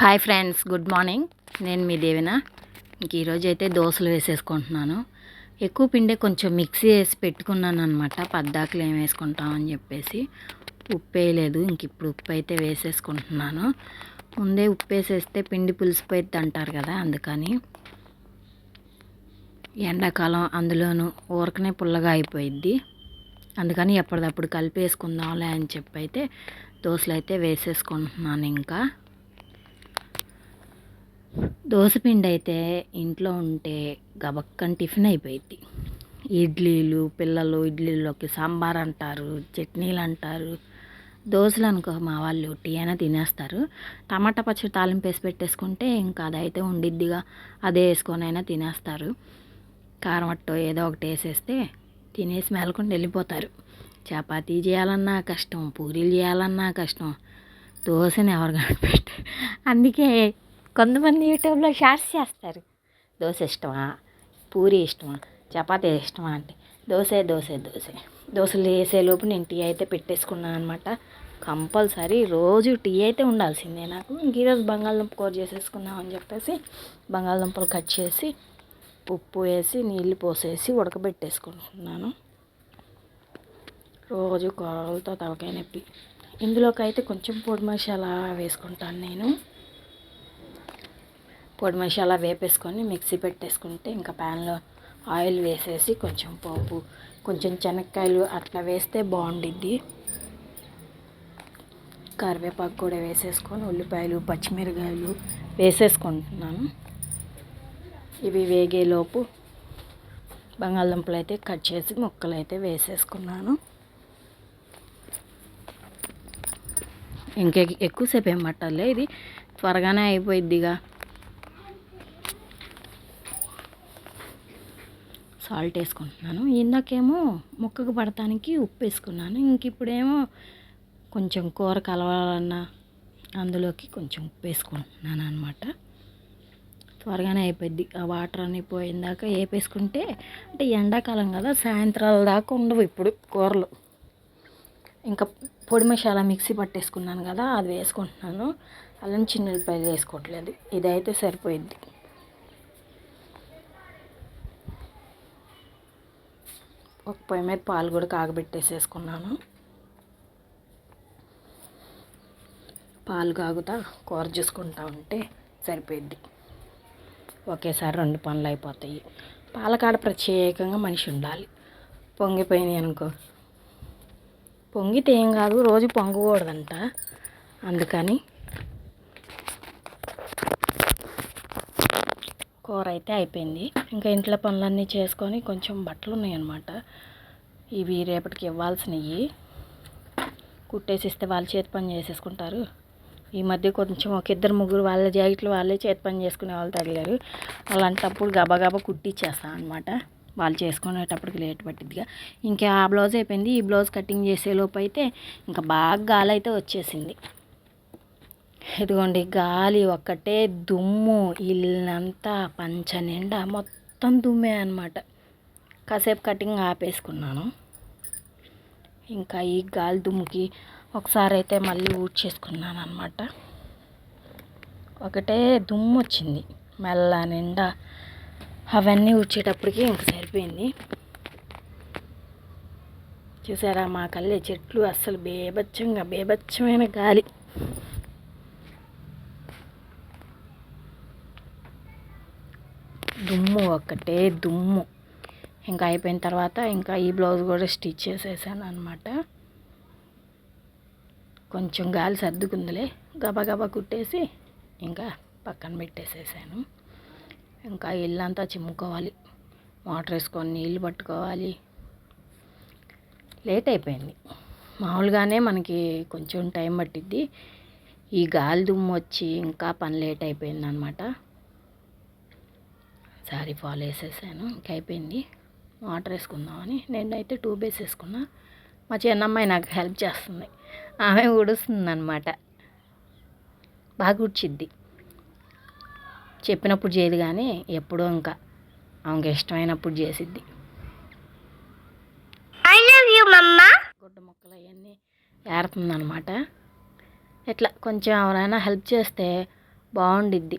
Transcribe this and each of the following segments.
Hi friends good morning నేను మీ దేవిన. ఇంక ఈరోజు అయితే దోశలు వేసేసుకుంటున్నాను. ఎక్కువ పిండే కొంచెం మిక్సీ వేసి పెట్టుకున్నాను అనమాట పద్దాకులు ఏం వేసుకుంటామని చెప్పేసి. ఉప్పు వేయలేదు. ఇంక ఇప్పుడు ఉప్పు అయితే వేసేసుకుంటున్నాను. ముందే ఉప్పు వేసేస్తే పిండి పులిసిపోయిద్ది అంటారు కదా అందుకని. ఎండాకాలం అందులోనూ ఊరకనే పుల్లగా అయిపోయిద్ది. అందుకని ఎప్పటిదప్పుడు కలిపేసుకుందాంలే అని చెప్పి అయితే దోశలు అయితే వేసేసుకుంటున్నాను ఇంకా. దోశపిండి అయితే ఇంట్లో ఉంటే గబక్కని టిఫిన్ అయిపోయింది ఇడ్లీలు పిల్లలు ఇడ్లీలోకి సాంబార్ అంటారు చట్నీలు అంటారు దోశలు అనుకో మా వాళ్ళు టీ అయినా తినేస్తారు. టమాటా పచ్చడి తాలింపు వేసి పెట్టేసుకుంటే ఇంకా అదైతే ఉండిద్దిగా. అదే వేసుకొని అయినా తినేస్తారు. కారం అట్టో ఏదో ఒకటి వేసేస్తే తినేసి మేలకుండా వెళ్ళిపోతారు. చపాతీ చేయాలన్నా కష్టం పూరీలు చేయాలన్నా కష్టం. దోశని ఎవరు కనిపెట్టారు. అందుకే కొంతమంది యూట్యూబ్లో షార్ట్స్ చేస్తారు. దోశ ఇష్టమా? పూరి ఇష్టమా? చపాతీ ఇష్టమా అంటే దోశ దోశ దోశ. దోశలు వేసేలోపు నేను టీ అయితే పెట్టేసుకున్నాను అనమాట కంపల్సరీ రోజు టీ అయితే ఉండాల్సిందే నాకు. ఇంక ఈరోజు బంగాళదుంప కూర చేసేసుకుందాం అని చెప్పేసి బంగాళదుంపలు కట్ చేసి ఉప్పు వేసి నీళ్ళు పోసేసి ఉడకబెట్టేసుకుంటున్నాను. రోజు కూరలతో తలకాయ నొప్పి. ఇందులోకి అయితే కొంచెం పొడి మసాలా వేసుకుంటాను నేను. పొడి మసాలా వేపేసుకొని మిక్సీ పెట్టేసుకుంటే ఇంకా ప్యాన్లో ఆయిల్ వేసేసి కొంచెం పోపు కొంచెం శనక్కాయలు అట్లా వేస్తే బాగుండిద్ది. కరివేపాకు కూడా వేసేసుకొని ఉల్లిపాయలు పచ్చిమిరకాయలు వేసేసుకుంటున్నాను. ఇవి వేగేలోపు బంగాళదుంపలు అయితే కట్ చేసి ముక్కలు అయితే వేసేసుకున్నాను. ఇంకా ఎక్కువసేపు ఏం పట్టాలి ఇది త్వరగానే అయిపోయిద్దిగా. సాల్ట్ వేసుకుంటున్నాను. ఇందాకేమో ముక్కకు పడటానికి ఉప్పు వేసుకున్నాను. ఇంక ఇప్పుడేమో కొంచెం కూర కలవాలన్నా అందులోకి కొంచెం ఉప్పు వేసుకుంటున్నాను అనమాట త్వరగానే అయిపోద్ది ఆ వాటర్ అన్నీ పోయిందాక వేపేసుకుంటే అంటే ఎండాకాలం కదా సాయంత్రాల దాకా ఉండవు ఇప్పుడు కూరలు. ఇంకా పొడి మసాలా మిక్సీ పట్టేసుకున్నాను కదా అది వేసుకుంటున్నాను. అల్లం ఉల్లిపాయలు వేసుకోవట్లేదు. ఇదైతే సరిపోయిద్ది. ఒక పొయ్యి మీద పాలు కూడా కాగబెట్టేసేసుకున్నాను. పాలు కాగుతా కూర చూసుకుంటా ఉంటే సరిపోయిద్ది. ఒకేసారి రెండు పనులు అయిపోతాయి. పాలకాడ ప్రత్యేకంగా మనిషి ఉండాలి. పొంగిపోయినాయి అనుకో. పొంగితే ఏం కాదు రోజు పొంగకూడదంట. అందుకని కూర అయితే అయిపోయింది. ఇంకా ఇంట్లో పనులన్నీ చేసుకొని కొంచెం బట్టలు ఉన్నాయన్నమాట. ఇవి రేపటికి ఇవ్వాల్సినవి. కుట్టేసి ఇస్తే వాళ్ళు చేతి పని చేసేసుకుంటారు. ఈ మధ్య కొంచెం ఒక ఇద్దరు ముగ్గురు వాళ్ళ జాకెట్లు వాళ్ళే చేతి పని చేసుకునే వాళ్ళు తగిలారు. అలాంటప్పుడు గబగబా కుట్టిచ్చేస్తాను అనమాట వాళ్ళు చేసుకునేటప్పటికి లేట్ పట్టిద్దిగా. ఇంకా ఆ బ్లౌజ్ అయిపోయింది. ఈ బ్లౌజ్ కటింగ్ చేసేలోపు అయితే ఇంకా బాగా గాలి అయితే వచ్చేసింది. ఇదిగోండి గాలి ఒక్కటే దుమ్ము ఇల్లంతా పంచ నిండా మొత్తం దుమ్మే అనమాట కాసేపు కటింగ్ ఆపేసుకున్నాను. ఇంకా ఈ గాలి దుమ్ముకి ఒకసారి అయితే మళ్ళీ ఊడ్చేసుకున్నాను అనమాట ఒకటే దుమ్ము వచ్చింది. మెల్ల నిండా అవన్నీ ఊడ్చేటప్పటికి ఇంక సరిపోయింది. చూసారా మా కళ్ళే చెట్లు అస్సలు బేబచ్చంగా బేబచ్చమైన గాలి దుమ్ము ఒక్కటే దుమ్ము. ఇంకా అయిపోయిన తర్వాత ఇంకా ఈ బ్లౌజ్ కూడా స్టిచ్ చేసేసాను అనమాట కొంచెం గాలి సర్దుకుందిలే. గబగబా కుట్టేసి ఇంకా పక్కన పెట్టేసేసాను. ఇంకా ఇల్లంతా చిమ్ముకోవాలి. వాటర్ వేసుకొని నీళ్ళు పట్టుకోవాలి. లేట్ అయిపోయింది. మామూలుగానే మనకి కొంచెం టైం పట్టిద్ది. ఈ గాలి దుమ్ము వచ్చి ఇంకా పని లేట్ అయిపోయింది సారీ ఫాలో వేసేసాను ఇంకా అయిపోయింది వాటర్ వేసుకుందామని. నేనైతే టూ బేస్ వేసుకున్నా. మా చిన్నమ్మాయి నాకు హెల్ప్ చేస్తుంది. ఆమె ఉడుస్తుంది అనమాట బాగా ఉడిచిద్ది చెప్పినప్పుడు చేయదు కానీ ఎప్పుడో ఇంకా ఆమెకి ఇష్టమైనప్పుడు చేసిద్ది. గుడ్డ మొక్కలు అవన్నీ ఏరుతుందనమాట ఇట్లా కొంచెం ఎవరైనా హెల్ప్ చేస్తే బాగుండిద్ది.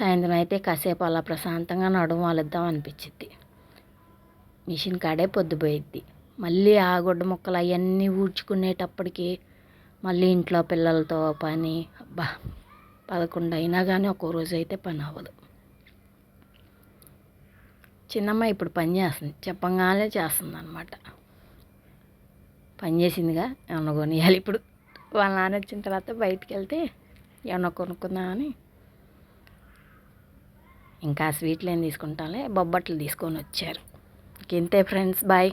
సాయంత్రం అయితే కాసేపు అలా ప్రశాంతంగా నడుము వాళ్ళిద్దాం అనిపించింది మిషన్ కాడే పొద్దుపోయిద్ది. మళ్ళీ ఆ గుడ్డ ముక్కలు అవన్నీ ఊడ్చుకునేటప్పటికి మళ్ళీ ఇంట్లో పిల్లలతో పని అబ్బా పదకొండు అయినా కానీ ఒక్కో రోజు అయితే పని అవ్వదు. చిన్నమ్మ ఇప్పుడు పని చేస్తుంది. చెప్పంగానే చేస్తుంది అనమాట పని చేసిందిగా ఏమన్నా కొనియాలి ఇప్పుడు. వాళ్ళ నాన్న వచ్చిన తర్వాత బయటికి వెళ్తే ఏమన్నా కొనుక్కుందామని ఇంకా స్వీట్లు ఏం తీసుకుంటాలే బొబ్బట్లు తీసుకొని వచ్చారు. ఇంతే ఫ్రెండ్స్ బాయ్.